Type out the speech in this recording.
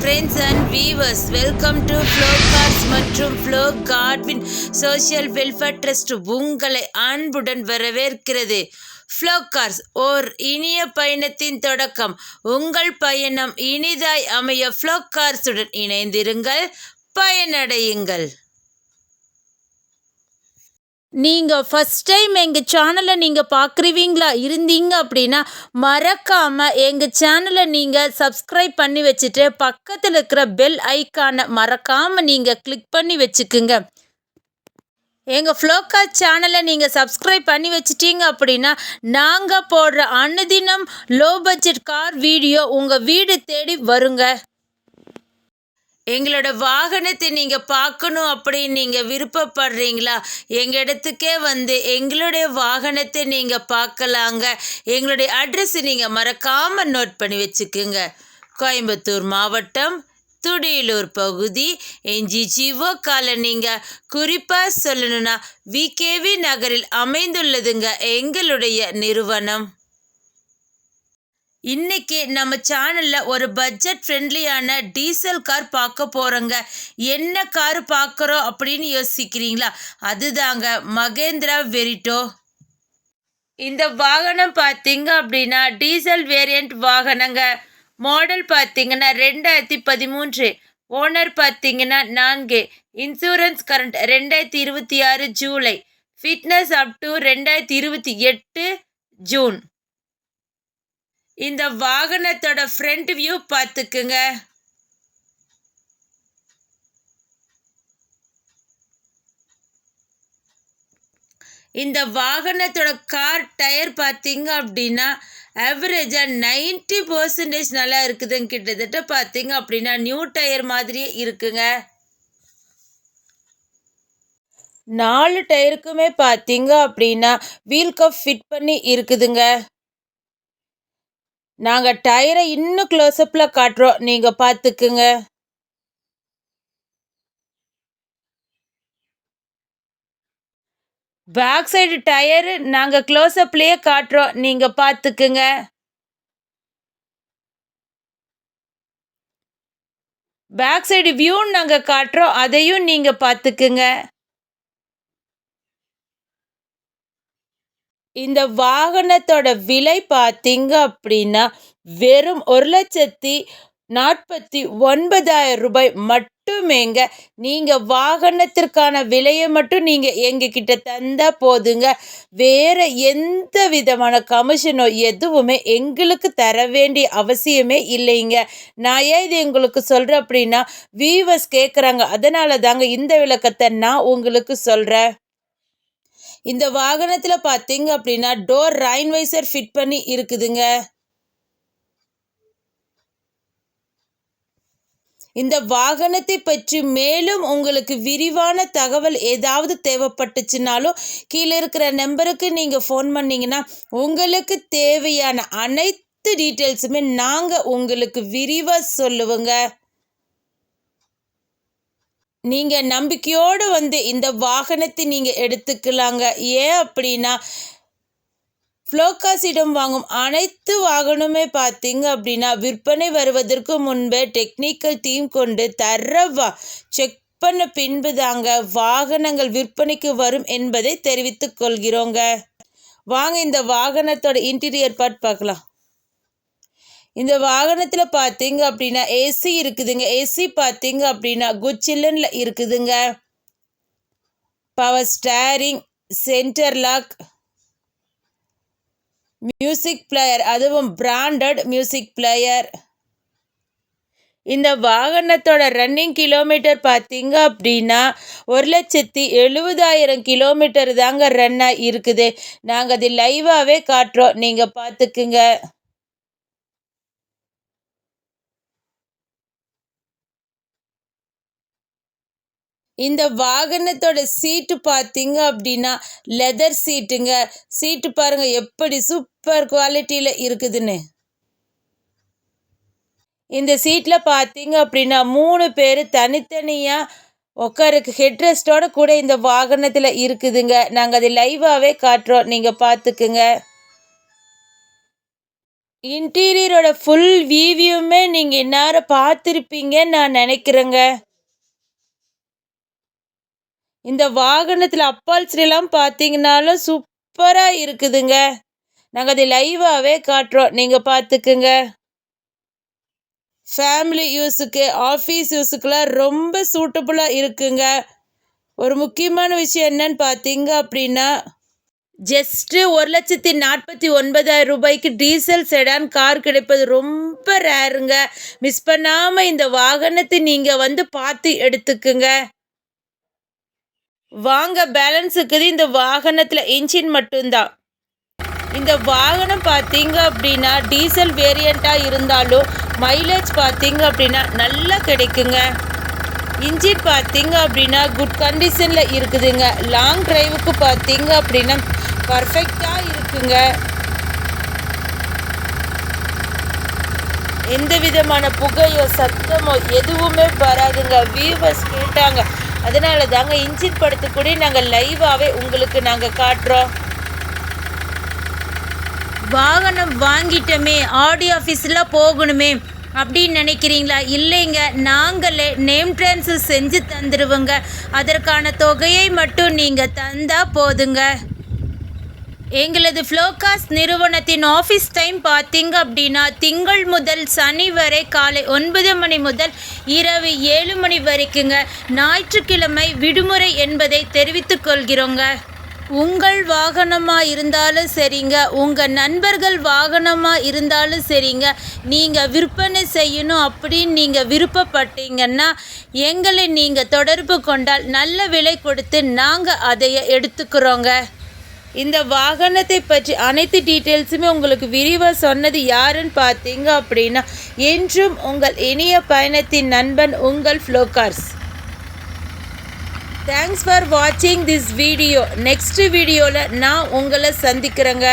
Friends and viewers welcome to flow cars மற்றும் flow கார்ட்வின் social welfare trust உங்களை அன்புடன் வரவேற்கிறது. ஃப்ளோ கார்ஸ் ஓர் இனிய பயணத்தின் தொடக்கம். உங்கள் பயணம் இனிதாய் அமைய ஃப்ளோ கார்ஸுடன் இணைந்திருங்கள். பயனடையுங்கள். நீங்கள் ஃபஸ்ட் டைம் எங்கள் சேனலை நீங்கள் பார்க்குறீங்களா இருந்தீங்க அப்படின்னா மறக்காமல் எங்கள் சேனலை நீங்கள் சப்ஸ்கிரைப் பண்ணி வச்சுட்டு பக்கத்தில் இருக்கிற பெல் ஐக்கானை மறக்காமல் நீங்கள் கிளிக் பண்ணி வச்சுக்குங்க. எங்கள் ஃப்ளோக்கா சேனலை நீங்கள் சப்ஸ்கிரைப் பண்ணி வச்சிட்டீங்க அப்படின்னா நாங்கள் போடுற அனுதினம் லோ பட்ஜெட் கார் வீடியோ உங்கள் வீடு தேடி வருங்க. எங்களோட வாகனத்தை நீங்கள் பார்க்கணும் அப்படின்னு நீங்கள் விருப்பப்படுறீங்களா? எங்கள் இடத்துக்கே வந்து எங்களுடைய வாகனத்தை நீங்கள் பார்க்கலாங்க. எங்களுடைய அட்ரஸ் நீங்கள் மறக்காமல் நோட் பண்ணி வச்சுக்கோங்க. கோயம்புத்தூர் மாவட்டம் துடியலூர் பகுதி என்ஜிஜிஓ காலனிங்க. குறிப்பாக சொல்லணும்னா விகேவி நகரில் அமைந்துள்ளதுங்க எங்களுடைய நிறுவனம். இன்னைக்கு நம்ம சேனல்ல ஒரு பட்ஜெட் ஃப்ரெண்ட்லியான டீசல் கார் பார்க்க போறோங்க. என்ன கார் பார்க்குறோம் அப்படின்னு யோசிக்கிறீங்களா? அதுதாங்க மகேந்திரா வெரிட்டோ. இந்த வாகனம் பார்த்தீங்க அப்படின்னா டீசல் வேரியண்ட் வாகனங்க. மாடல் பார்த்தீங்கன்னா ரெண்டாயிரத்தி பதிமூன்று. ஓனர் பார்த்தீங்கன்னா நான்கு. இன்சூரன்ஸ் கரண்ட் ரெண்டாயிரத்தி இருபத்தி ஆறு ஜூலை. ஃபிட்னஸ் அப் டு ரெண்டாயிரத்தி இருபத்தி எட்டு ஜூன். இந்த வாகனத்தோட ஃப்ரண்ட் வியூ பார்த்துக்குங்க. இந்த வாகனத்தோட கார் டயர் பார்த்தீங்க அப்படின்னா ஆவரேஜாக நைன்டி பர்சன்டேஜ் நல்லா இருக்குதுங்க கிட்டத்தட்ட பார்த்தீங்க அப்படின்னா நியூ டயர் மாதிரியே இருக்குங்க. நாலு டயருக்குமே பார்த்தீங்க அப்படின்னா வீல் கப் ஃபிட் பண்ணி இருக்குதுங்க. நாங்கள் டயரை இன்னும் க்ளோஸ்அப்பில் காட்டுறோம். நீங்கள் பார்த்துக்குங்க பேக் சைடு டயரு நாங்கள் க்ளோஸ்அப்லேயே காட்டுறோம். நீங்கள் பார்த்துக்குங்க பேக் சைடு வியூன்னு நாங்கள் காட்டுறோம். அதையும் நீங்கள் பார்த்துக்குங்க இந்த வாகனத்தோட விலை பார்த்தீங்க அப்படின்னா வெறும் ஒரு லட்சத்தி நாற்பத்தி ஒன்பதாயிரம் ரூபாய் மட்டுமேங்க. நீங்கள் வாகனத்திற்கான விலையை மட்டும் நீங்கள் எங்ககிட்ட தந்தால் போதுங்க. வேறு எந்த விதமான கமிஷனோ எதுவுமே எங்களுக்கு தர வேண்டிய அவசியமே இல்லைங்க. நான் ஏன் இது எங்களுக்கு சொல்கிறேன் அப்படின்னா வீவர்ஸ் கேட்குறாங்க அதனால தாங்க இந்த விளக்கத்தை நான் உங்களுக்கு சொல்கிறேன் இந்த வாகனத்தில் பார்த்தீங்க அப்படின்னா டோர் ரைன் வைசர் ஃபிட் பண்ணி இருக்குதுங்க. இந்த வாகனத்தை பற்றி மேலும் உங்களுக்கு விரிவான தகவல் ஏதாவது தேவைப்பட்டுச்சுனாலும் கீழே இருக்கிற நம்பருக்கு நீங்கள் ஃபோன் பண்ணிங்கன்னா உங்களுக்கு தேவையான அனைத்து டீட்டெயில்ஸுமே நாங்கள் உங்களுக்கு விரிவாக சொல்லுவோங்க. நீங்கள் நம்பிக்கையோடு வந்து இந்த வாகனத்தை நீங்கள் எடுத்துக்கலாங்க. ஏன் அப்படின்னா ஃப்ளோகாஸிடம் வாங்கும் அனைத்து வாகனமே பார்த்தீங்க அப்படின்னா விற்பனை வருவதற்கு முன்பே டெக்னிக்கல் டீம் கொண்டு தரவா செக் பண்ண பின்பு தாங்க வாகனங்கள் விற்பனைக்கு வரும் என்பதை தெரிவித்துக் கொள்கிறோங்க. வாங்க இந்த வாகனத்தோட இன்டீரியர் பார்ட் பார்க்கலாம். இந்த வாகனத்தில் பார்த்தீங்க அப்படின்னா ஏசி இருக்குதுங்க. ஏசி பார்த்தீங்க அப்படின்னா குட் சில்லனில் இருக்குதுங்க. Power steering center lock music player அதுவும் பிராண்டட் மியூசிக் பிளேயர் இந்த வாகனத்தோட ரன்னிங் கிலோமீட்டர் பார்த்தீங்க அப்படின்னா ஒரு லட்சத்தி எழுபதாயிரம் கிலோமீட்டர் தாங்க ரன்னாக இருக்குது. நாங்கள் அது லைவாகவே காட்டுறோம். நீங்கள் பார்த்துக்குங்க இந்த வாகனத்தோட சீட்டு பார்த்தீங்க அப்படின்னா லெதர் சீட்டுங்க சீட்டு பாருங்கள் எப்படி சூப்பர் குவாலிட்டியில் இருக்குதுன்னு. இந்த சீட்டில் பார்த்தீங்க அப்படின்னா மூணு பேர் தனித்தனியாக உட்காருக்கு ஹெட்ரெஸ்டோட கூட இந்த வாகனத்தில் இருக்குதுங்க. நாங்கள் அதை லைவாகவே காட்டுறோம். நீங்கள் பார்த்துக்குங்க இன்டீரியரோட ஃபுல் வியூவுமே நீங்கள் இந்நேரம் பார்த்துருப்பீங்கன்னு நான் நினைக்கிறேங்க. இந்த வாகனத்தில் அப்பால்ஸ்லாம் பார்த்தீங்கனாலும் சூப்பராக இருக்குதுங்க. நாங்கள் அதை லைவாகவே காட்டுறோம். நீங்கள் பார்த்துக்குங்க ஃபேமிலி யூஸுக்கு ஆஃபீஸ் யூஸுக்கெலாம் ரொம்ப சூட்டபுளாக இருக்குங்க. ஒரு முக்கியமான விஷயம் என்னன்னு பார்த்தீங்க அப்படின்னா ஜஸ்ட்டு ஒரு லட்சத்தி நாற்பத்தி ஒன்பதாயிரம் ரூபாய்க்கு டீசல் செடான் கார் கிடைப்பது ரொம்ப ரேருங்க மிஸ் பண்ணாமல் இந்த வாகனத்தை நீங்கள் வந்து பார்த்து எடுத்துக்குங்க. வாங்க பேலன்ஸ் இருக்குது. இந்த வாகனத்தில் இன்ஜின் மட்டும்தான். இந்த வாகனம் பார்த்தீங்க அப்படின்னா டீசல் வேரியண்ட்டாக இருந்தாலும் மைலேஜ் பார்த்தீங்க அப்படின்னா நல்லா கிடைக்குங்க. இன்ஜின் பார்த்தீங்க அப்படின்னா குட் கண்டிஷனில் இருக்குதுங்க. லாங் டிரைவுக்கு பார்த்தீங்க அப்படின்னா பர்ஃபெக்டாக இருக்குங்க. எந்த விதமான புகையோ சத்தமோ எதுவுமே வராதுங்க. வியூவர்ஸ் கேட்டாங்க அதனால தாங்க இன்ஜின் படத்து கூட நாங்கள் லைவாகவே உங்களுக்கு நாங்கள் காட்டுறோம். வாகனம் வாங்கிட்டோமே ஆடி ஆஃபீஸில் போகணுமே அப்படின்னு நினைக்கிறீங்களா? இல்லைங்க நாங்களே நேம் டிரான்ஸ்ஃபர் செஞ்சு தந்துடுவோங்க அதற்கான தொகையை மட்டும் நீங்கள் தந்தால் போதுங்க. எங்களது ஃப்ளோகாஸ் நிறுவனத்தின் ஆஃபீஸ் டைம் பார்த்தீங்க அப்படின்னா திங்கள் முதல் சனி வரை காலை ஒன்பது மணி முதல் இரவு ஏழு மணி வரைக்குங்க. ஞாயிற்றுக்கிழமை விடுமுறை என்பதை தெரிவித்துக் கொள்கிறோங்க. உங்கள் வாகனமாக இருந்தாலும் சரிங்க. உங்கள் நண்பர்கள் வாகனமாக இருந்தாலும் சரிங்க. நீங்கள் விற்பனை செய்யணும் அப்படின்னு நீங்கள் விருப்பப்பட்டீங்கன்னா எங்களை நீங்கள் தொடர்பு கொண்டால் நல்ல விலை கொடுத்து நாங்கள் அதை எடுத்துக்கிறோங்க. இந்த வாகனத்தை பற்றி அனைத்து டீட்டெயில்ஸுமே உங்களுக்கு விரிவாக சொன்னது யாருன்னு பார்த்தீங்க அப்படின்னா என்றும் உங்கள் இனிய பயணத்தின் நண்பன் உங்கள் ஃப்ளோகார்ஸ் தேங்க்ஸ் ஃபார் வாட்சிங் திஸ் வீடியோ நெக்ஸ்ட் வீடியோவில் நான் உங்களை சந்திக்கிறேங்க.